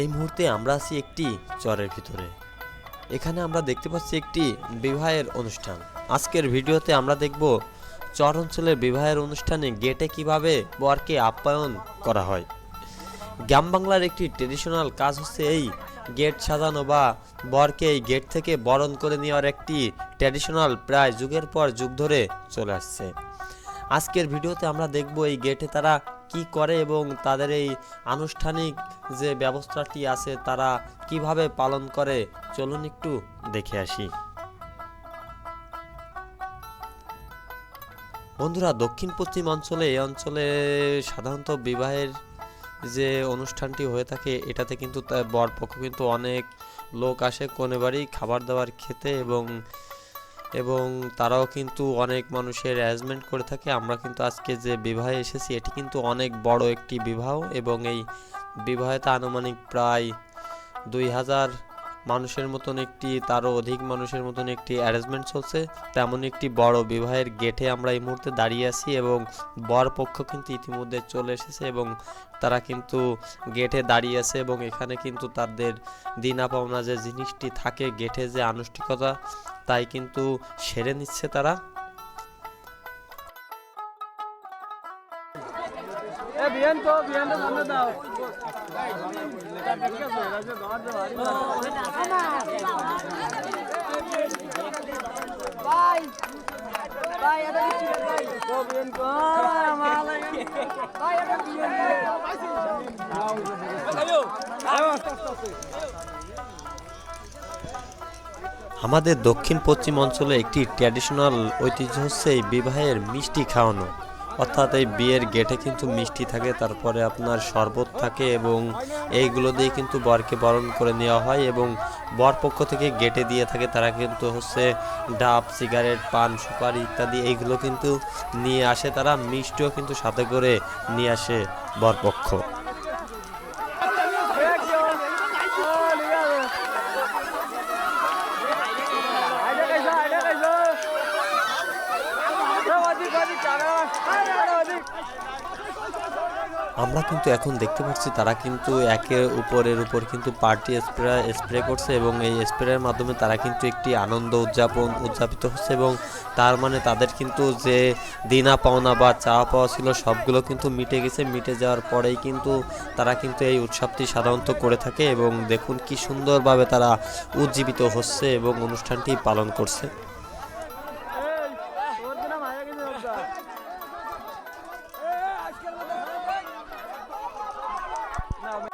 এই মুহূর্তে আমরা আছি একটি চরের ভিতরে। এখানে আমরা দেখতে পাচ্ছি একটি বিবাহের অনুষ্ঠান। আজকের ভিডিওতে আমরা দেখব চর অঞ্চলের বিবাহের অনুষ্ঠানে গেটে কীভাবে বরকে আপ্যায়ন করা হয়। গ্রাম বাংলার একটি ট্রেডিশনাল কাজ হচ্ছে এই গেট সাজানো বা বরকে এই গেট থেকে বরণ করে নেওয়ার একটি ট্র্যাডিশনাল প্রায় যুগের পর যুগ ধরে চলে আসছে। আজকের ভিডিওতে আমরা দেখব এই গেটে তারা কি করে এবং তাদের এই আনুষ্ঠানিক যে ব্যবস্থাটি আছে তারা কীভাবে পালন করে? চলুন একটু দেখে আসি। বন্ধুরা, দক্ষিণ পশ্চিম অঞ্চলে, এই অঞ্চলে সাধারণত বিবাহের যে অনুষ্ঠানটি হয়ে থাকে, এটাতে কিন্তু তা- বরপক্ষ কিন্তু অনেক লোক আসে কোনে বাড়ি খাবার দাবার খেতে এবং এবং তারাও কিন্তু অনেক মানুষের অ্যারেঞ্জমেন্ট করে থাকে। আমরা কিন্তু আজকে যে বিবাহে এসেছি, এটি কিন্তু অনেক বড় একটি বিবাহ এবং এই বিবাহেতে আনুমানিক প্রায় দুই হাজার মানুষের মতন একটি, তারও অধিক মানুষের মতন একটি অ্যারেঞ্জমেন্ট চলছে। তেমন একটি বড় বিবাহের গেটে আমরা এই মুহূর্তে দাঁড়িয়ে আছি এবং বর পক্ষ কিন্তু ইতিমধ্যে চলে এসেছে এবং তারা কিন্তু গেটে দাঁড়িয়ে আছে এবং এখানে কিন্তু তাদের দিনা পাওনা যে জিনিসটি থাকে গেটে যে আনুষ্ঠানিকতা তাই কিন্তু সেরে নিচ্ছে তারা ভাই ভাই এটা ভাই তো বিয়ান তো মালা ভাই এটা দিয়ে আমাদের দক্ষিণ পশ্চিম অঞ্চলে একটি ট্র্যাডিশনাল ঐতিহ্য হচ্ছে এই বিবাহের মিষ্টি খাওয়ানো। অর্থাৎ এই বিয়ের গেটে কিন্তু মিষ্টি থাকে, তারপরে আপনার শরবত থাকে এবং এইগুলো দিয়ে কিন্তু বরকে বরণ করে নেওয়া হয় এবং বর পক্ষ থেকে গেটে দিয়ে থাকে। তারা কিন্তু হচ্ছে ডাব, সিগারেট, পান, সুপারি ইত্যাদি এইগুলো কিন্তু নিয়ে আসে। তারা মিষ্টিও কিন্তু সাথে করে নিয়ে আসে বরপক্ষ আমরা কিন্তু এখন দেখতে পাচ্ছি তারা কিন্তু একের উপরের উপর কিন্তু পার্টি স্প্রে স্প্রে করছে এবং এই স্প্রের মাধ্যমে তারা কিন্তু একটি আনন্দ উদযাপন, উদযাপিত হচ্ছে এবং তার মানে তাদের কিন্তু যে দিনা পাওনা বা চাওয়া পাওয়া ছিল সবগুলো কিন্তু মিটে গেছে। মিটে যাওয়ার পরেই কিন্তু তারা কিন্তু এই উৎসবটি সাধারণত করে থাকে এবং দেখুন কি সুন্দরভাবে তারা উজ্জীবিত হচ্ছে এবং অনুষ্ঠানটি পালন করছে।